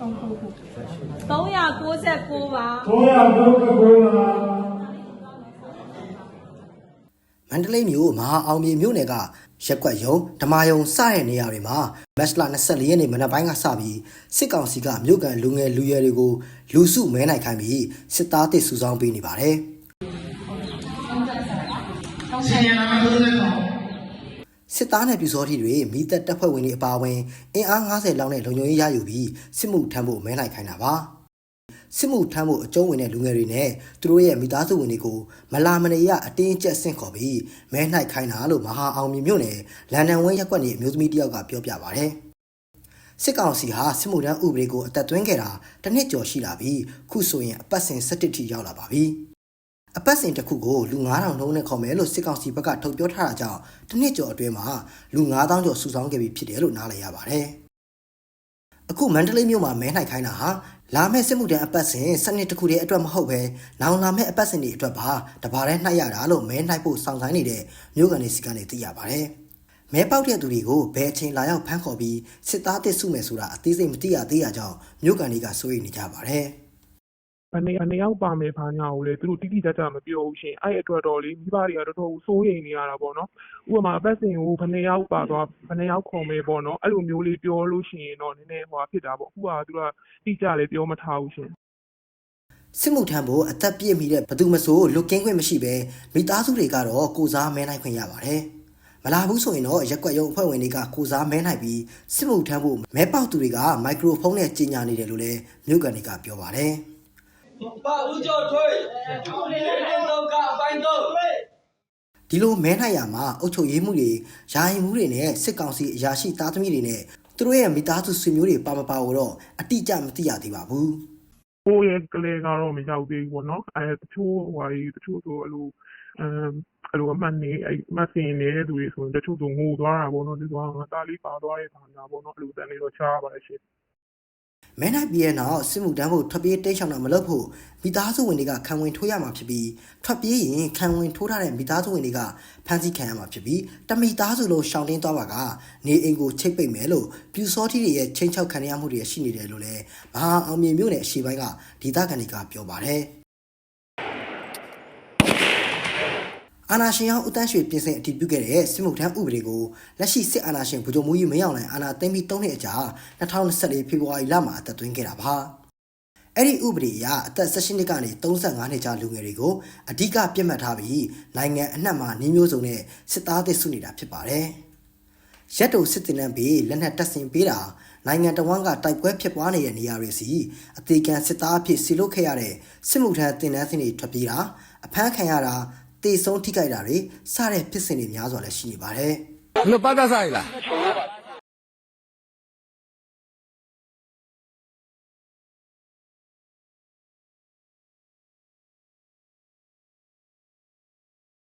399ပါဘိုးရဘိုးကကိုပါမန္တလေးမြို့မဟာအောင်မြေမြို့နယ်ကရက်ကွက်ရုံဓမာယုံစတဲ့နေရာတွေမှာမတ်လ24ရက်နေ့မနက်ပိုင်းကစပြီးစစ်ကောင်စီကမြို့ကန်လူငယ်လူရွယ်တွေကိုလူစုမဲနိုင်ခိုင်းပြီးစစ်သားတစ်စုဆောင်းပေးနေပါတယ် စစ်သားနဲ့ပြူစောထီတွေမိသက်တပ်ဖွဲ့ဝင်တွေအပါအဝင်အင်အား90လောက်နဲ့လုံခြုံရေးရယူပြီးစစ်မှုထမ်းဖို့မဲနိုင်ခိုင်းတာပါစစ်မှုထမ်းဖို့အကျုံးဝင်တဲ့လူငယ်တွေနဲ့သူတို့ရဲ့မိသားစုဝင်တွေကိုမလာမနေရအတင်းအကျပ်ဆင့်ခေါ်ပြီးမဲနိုင်ခိုင်းတာလို့မဟာအောင်မြေမြို့နယ်လန်ဒန်ဝင်းရက်ကွက်နေအမျိုးသမီးတယောက်ကပြောပြပါဗျ။စစ်ကောင်စီဟာစစ်မှုထမ်းဥပဒေကိုအသက်သွင်းခဲ့တာတစ်နှစ်ကျော်ရှိလာပြီခုဆိုရင်အပတ်စဉ်17ထိရောက်လာပါပြီ အပတ်စဉ်တစ်ခုကိုလူ9000နှုန်းနဲ့ခေါ်မယ်လို့စစ်ကောင်စီဘက်ကထုတ်ပြောထားတာကြောင့်တစ်နှစ်ကျော်အတွင်းမှာလူ9000ကျော်စုဆောင်းခဲ့ပြီးဖြစ်တယ်လို့နားလည်ရပါတယ်အခုမန္တလေးမြို့မှာမဲနှိုက်ခိုင်းတာဟာလာမယ့်စစ်မှုထမ်းအပတ်စဉ်စနစ်တစ်ခုတည်းအတွက်မဟုတ်ပဲနောင်လာမယ့်အပတ်စဉ်တွေအတွက်ပါတပါးတည်းနှိုက်ရတာလို့မဲနှိုက်ဖို့စောင့်ဆိုင်နေတဲ့မြို့ကန်တွေစီကနေသိရပါတယ်မဲပေါက်တဲ့သူတွေကိုဘယ်အချိန်လာရောက်ဖမ်းခေါ်ပြီးစစ်သားတစ်စုမယ်ဆိုတာအသေးစိတ်မသိရသေးရကြောင်းမြို့ကန်တွေကစိုးရိမ်နေကြပါတယ် ဘယ်နေဘယ်နေရောက်ပါမယ်ဘာညာကိုလေသူတို့တိတိကျကျမပြောဘူးရှင်အဲ့အတွက်တော့လေမိဘတွေကတော်တော်စိုးရိမ်နေရတာပေါ့နော်ဥပမာအပတ်စဉ်ကိုဘယ်နေရောက်ပါသွားဘယ်နေရောက်ခေါ်မယ်ပေါ့နော်အဲ့လိုမျိုးလေးပြောလို့ရှိရင်တော့နည်းနည်းဟိုဖြစ်တာပေါ့အခုကသူကတိကျလည်းပြောမထားဘူးရှင်စစ်မှုထမ်းဖို့အသက်ပြည့်မီတဲ့ဘသူမဆိုလွတ်ကင်းခွင့်မရှိပဲမိသားစုတွေကတော့ကိုစားမဲနိုင်ခွင့်ရပါတယ်မလာဘူးဆိုရင်တော့ရက်ကွက်ရုံအဖွဲ့ဝင်တွေကကိုစားမဲနိုင်ပြီးစစ်မှုထမ်းဖို့မဲပေါက်သူတွေကမိုက်ခရိုဖုန်းနဲ့ကြီးညာနေတယ်လို့လည်းမြို့ကန်တွေကပြောပါတယ် ပါဦးကျော်ထွေးတင်းတော့ကအပိုင်းတော့ဒီလိုမဲနိုင်ရမှာအုပ်ချုပ်ရေးမှုတွေယာယီမှုတွေနဲ့စစ်ကောင်စီအရာရှိသားသမီးတွေနဲ့သူတို့ရဲ့မိသားစုဆွေမျိုးတွေပါမပါတော့အတိအကျမသိရသေးပါဘူးကိုယ့်ရဲ့ကလေးကတော့မရောက်သေးဘူးပေါ့နော်အဲတချို့ဟိုတချို့ဆိုအလိုအမ်အလိုအမှန်နေအမဆင်နေတဲ့သူတွေဆိုရင်တချို့ဆိုငိုသွားတာပေါ့နော်ဒီကောင်ကတားလေးပါသွားတဲ့ခါညာပေါ့နော်အလိုတန်လေးတော့ချားပါလေရှင် မဲနိုင်ပြီးရဲ့နောက်စစ်မှုတန်းဖို့ထွက်ပြေးတိတ်ဆောင်တာမလုပ်ဖို့မိသားစုဝင်တွေကခံဝင်ထိုးရမှာဖြစ်ပြီးထွက်ပြေးရင်ခံဝင်ထိုးထားတဲ့မိသားစုဝင်တွေကဖမ်းဆီးခံရမှာဖြစ်ပြီးတမိသားစုလုံးရှောင်တင်းသွားပါကနေအိမ်ကိုချိတ်ပိတ်မယ်လို့ပြူစောတိတွေရဲ့ချင်းချောက်ခံရမှုတွေရှိနေတယ်လို့လည်းမဟာအောင်မြေမြို့နယ်အရှိပိုင်းကဒေသခံတွေကပြောပါတယ် အာနာရှင်အောင်ဦးတန်းရွှေပြင်ဆင်အတည်ပြုခဲ့တဲ့စစ်မှုထမ်းဥပဒေကိုလက်ရှိစစ်အာဏာရှင်ဗိုလ်ချုပ်မူကြီးမင်းအောင်လှိုင်အာဏာသိမ်းပြီး၃နှစ်အကြာ2024ဖေဖော်ဝါရီလမှာအသက်သွင်းခဲ့တာပါ။အဲ့ဒီဥပဒေအရအသက်16နှစ်ကနေ35နှစ်ကြာလူငယ်တွေကိုအဓိကပြစ်မှတ်ထားပြီးနိုင်ငံအနှံ့မှာနှီးမျိုးစုံနဲ့စစ်သားသစ်စုနေတာဖြစ်ပါတယ်။ရက်တုစစ်တင်နန်းပြီးလက်နက်တပ်ဆင်ပေးတာနိုင်ငံတော်ဝန်ကတိုက်ပွဲဖြစ်ပွားနေတဲ့နေရာတွေစီအသေးခံစစ်သားအဖြစ်စီလုတ်ခဲ့ရတဲ့စစ်မှုထမ်းတင်နန်းစင်တွေထွက်ပြေးတာအဖမ်းခံရတာ တေဆုံးထိခိုက်တာတွေစတဲ့ဖြစ်စဉ်တွေများစွာလည်းရှိနေပါတယ်။ဘယ်လိုပတ်သက်ဆိုင်လား